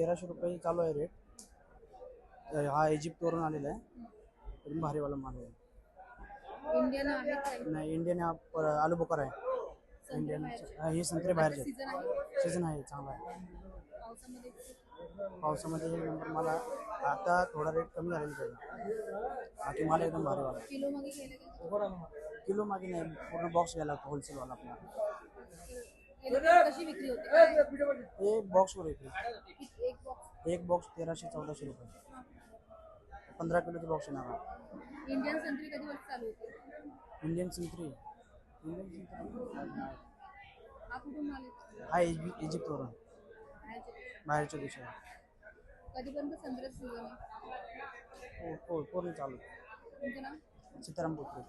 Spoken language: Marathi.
तेराशे रुपये चालू आहे रेट हा इजिप्तवरून आलेला आहे. एकदम भारीवाला माल आहे. इंडियन नाही इंडियन हा आलू बुकार आहे. इंडियन हा, संत्रे बाहेरचे सीझन आहे? चांगला आहे. पावसामध्ये? हे नंबर मला आता थोडा रेट कमी झालेला पाहिजे बाकी माल एकदम भारीवाला आहे. किलो मागे नाही पूर्ण बॉक्स घ्यायला लागतो होलसेलवाला आपला. कशी विक्री होते? बॉक्सवर येते एक बॉक्स एक बॉक्स तेराशे चौदाशे रुपये. पंधरा किलोचे बॉक्स येणार हा. इंडियन संत्री कधी वर्ष चालू होते? इंडियन संत्री इंडियन संत्री हा हा इजिप्तवरून बाहेरचे. बाहेरच्या देशात कधीपर्यंत संत्र्याचं सीझन आहे हो हो पूर्ण चालू. सीताराम पोत्री.